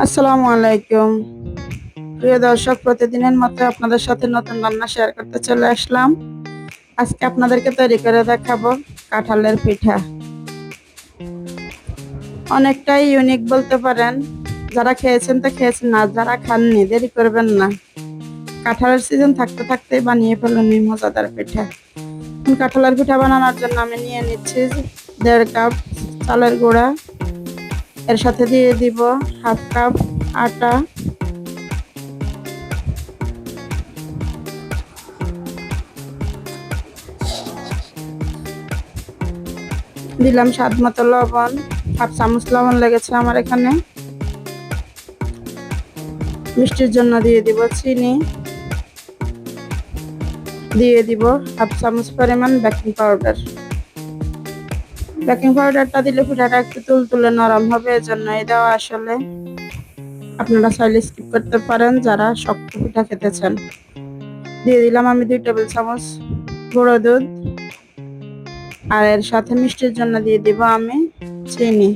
আসসালামু আলাইকুম। প্রিয় দর্শক, প্রতিদিনের মতো আপনাদের সাথে নতুন রান্না শেয়ার করতে চলে আসলাম। আজকে আপনাদেরকে তৈরি করে দেখাবো কাঁঠালের পিঠা। অনেকটাই ইউনিক বলতে পারেন, যারা খেয়েছেন তো খেয়েছেন না, যারা খাননি, দেরি করবেন না। কাঁঠালের সিজন থাকতে থাকতেই বানিয়ে ফেলুন এই মজাদার পিঠা। কাঁঠালের পিঠা বানানোর জন্য আমি নিয়ে নিচ্ছি দেড় কাপ চালের গুঁড়া এর সাথে দিয়ে দিব হাফ কাপ আটা। দিলাম স্বাদ মতো লবণ, হাফ চামচ লবণ লেগেছে আমার এখানে। মিষ্টির জন্য দিয়ে দিব চিনি। দিয়ে দিব হাফ চামচ পরিমাণ বেকিং পাউডার। বেকিং পাউডারটা দিলে পিঠাটা একটু তুলতুলে নরম হবে, এজন্য দেওয়া আসলে। আপনারা চাইলে স্কিপ করতে পারেন যারা শক্ত পিঠা খেতে চান। দিয়ে দিলাম আমি দুই টেবিল চামচ গুঁড়ো দুধ। আর এর সাথে মিষ্টির জন্য দিয়ে দিব আমি চিনি।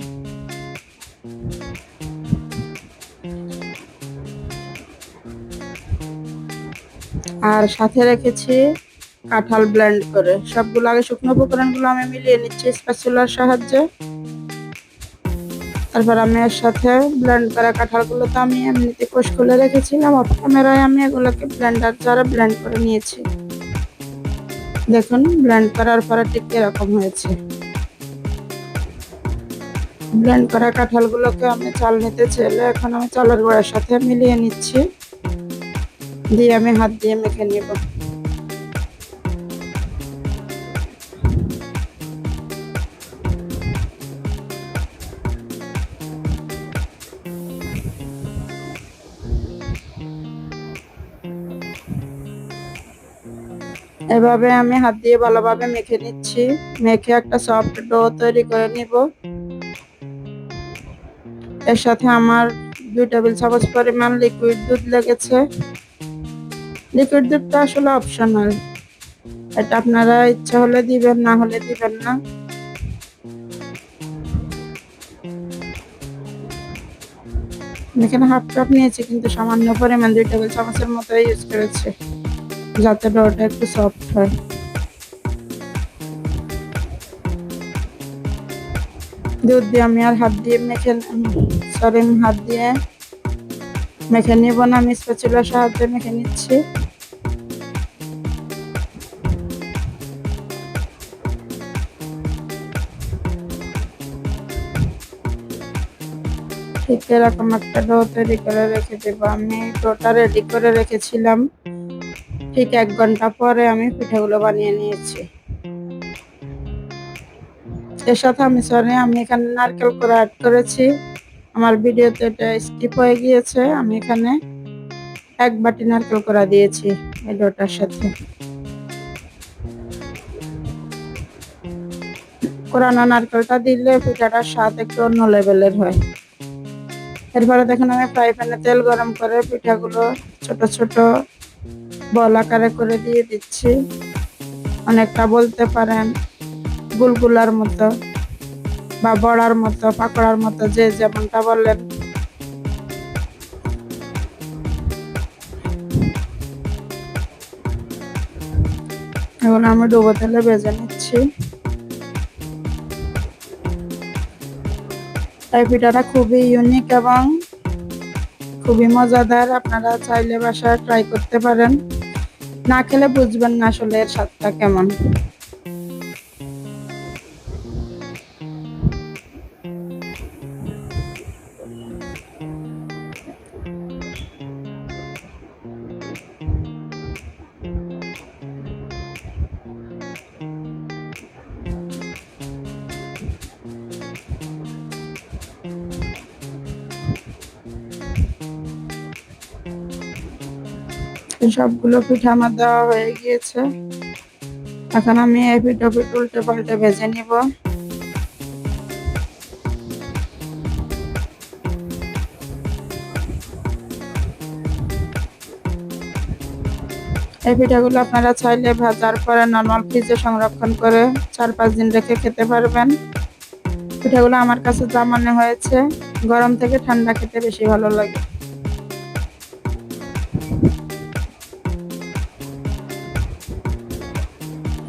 আর সাথে রেখেছি কাঁঠাল ব্লেন্ড করে। সবগুলো আগে শুকনো উপকরণগুলো আমি মিলিয়ে নিচ্ছি স্প্যাচুলার সাহায্যে। তারপর আমি এর সাথে ব্লেন্ড করা কাঁঠালগুলো তো আমি এমনিতে কোষ খুলে রেখেছিলাম অফ ক্যামেরায় আমি এগুলোকে ব্লেন্ডার দ্বারা ব্লেন্ড করে নিয়েছি। দেখুন ব্লেন্ড করার পরে ঠিক এরকম হয়েছে। ব্লেন্ড করা কাঁঠালগুলোকে আমি চাল নিতে চেলে এখন আমি চালের গোড়ার সাথে মিলিয়ে নিচ্ছি। দিয়ে আমি হাত দিয়ে মেখে নিব। এভাবে আমি হাত দিয়ে ভালোভাবে মেখে নিচ্ছি। মেখে একটা সফট ডো তৈরি করে নিব। এর সাথে আমার দুই টেবিল চামচ পরিমাণ লিকুইড দুধ লেগেছে। লিকুইড দুধটা আসলে অপশনাল এটা আপনারা ইচ্ছা হলে দিবেন, না হলে দিবেন না। এখানে হাফ কাপ নিয়েছি, কিন্তু সামান্য পরিমাণ দুই টেবিল চামচের মতো ইউজ করেছি। যাতে ডোটা একটু সফট হয়। দুধ দিয়ে আমি আর হাত দিয়ে মেখে সরি হাত দিয়ে মেখে নিব না, আমি স্পেচুলার সাহায্যে মেখে নিচ্ছি। ঠিক এরকম একটা ডো তৈরি করে রেখে দেবো। আমি ডোটা রেডি করে রেখেছিলাম। ঠিক এক ঘণ্টা পরে আমি পিঠাগুলো বানিয়ে নিয়েছি। এর সাথে আমি সরি আমি এখানে নারকেল করে অ্যাড করেছি। আমার ভিডিওতে এটা স্কিপ হয়ে গিয়েছে, আমি এখানে এক বাটি নারকেল করা দিয়েছি এই ডোটার সাথে। কোরানো নারকেলটা দিলে পিঠাটার স্বাদ একটু অন্য লেভেলের হয়। এরপরে দেখুন আমি ফ্রাই প্যানে তেল গরম করে পিঠাগুলো ছোট ছোট বল আকারে করে দিয়ে দিচ্ছি। অনেকটা বলতে পারেন গুলগুলার মতো বা বড়ার মতো, পাকড়ার মতো, যে যেমনটা বললেন। এখন আমি ডুবো তেলে ভেজে নিচ্ছি। এই পিঠাটা খুবই ইউনিক এবং খুবই মজাদার, আপনারা চাইলে বাসায় ট্রাই করতে পারেন। না খেলে বুঝবেন না আসলে এর স্বাদটা কেমন। সবগুলো পিঠা আমার দেওয়া হয়ে গিয়েছে। এখন আমি এই পিঠা পিঠ উল্টে পাল্টে ভেজে নিব। এই পিঠাগুলো আপনারা চাইলে ভাজার পরে নর্মাল ফ্রিজে সংরক্ষণ করে চার পাঁচ দিন রেখে খেতে পারবেন। পিঠাগুলো আমার কাছে যা মনে হয়েছে, গরম থেকে ঠান্ডা খেতে বেশি ভালো লাগে।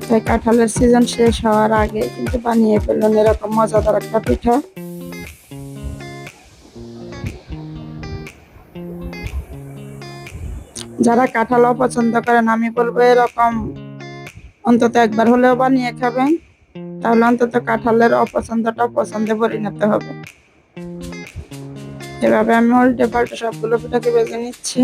তাই কাঁঠালের সিজন শেষ হওয়ার আগে কিন্তু বানিয়ে ফেললেন এরকম মজাদার একটা পিঠা। যারা কাঁঠাল অপছন্দ করেন, আমি বলব এরকম। অন্তত একবার হলেও বানিয়ে খাবেন, তাহলে অন্তত কাঁঠালের অপছন্দটা পছন্দে পরিণত হবে। এভাবে আমি উল্টে পাল্টে সবগুলো পিঠাকে বেজে নিচ্ছি।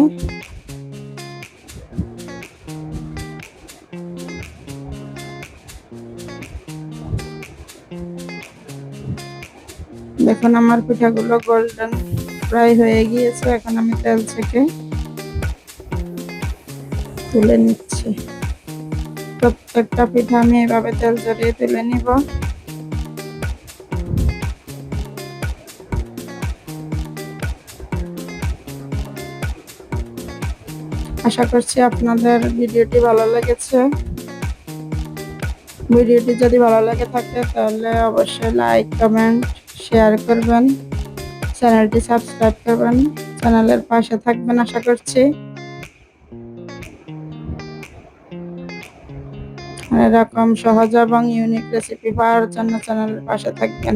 দেখুন আমার পিঠাগুলো গোল্ডেন ফ্রাই হয়ে গিয়েছে, এখন আমি তেল থেকে তুলে নিচ্ছি। প্রত্যেকটা পিঠা আমি এভাবে তেল জড়িয়ে তুলে নিব। আশা করছি আপনাদের ভিডিওটি ভালো লেগেছে। ভিডিওটি যদি ভালো লেগে থাকে তাহলে অবশ্যই লাইক কমেন্ট শেয়ার করবেন, চ্যানেলটি সাবস্ক্রাইব করবেন, চ্যানেলের পাশে থাকবেন আশা করছি। এরকম সহজ এবং ইউনিক রেসিপি পাওয়ার জন্য চ্যানেলের পাশে থাকবেন।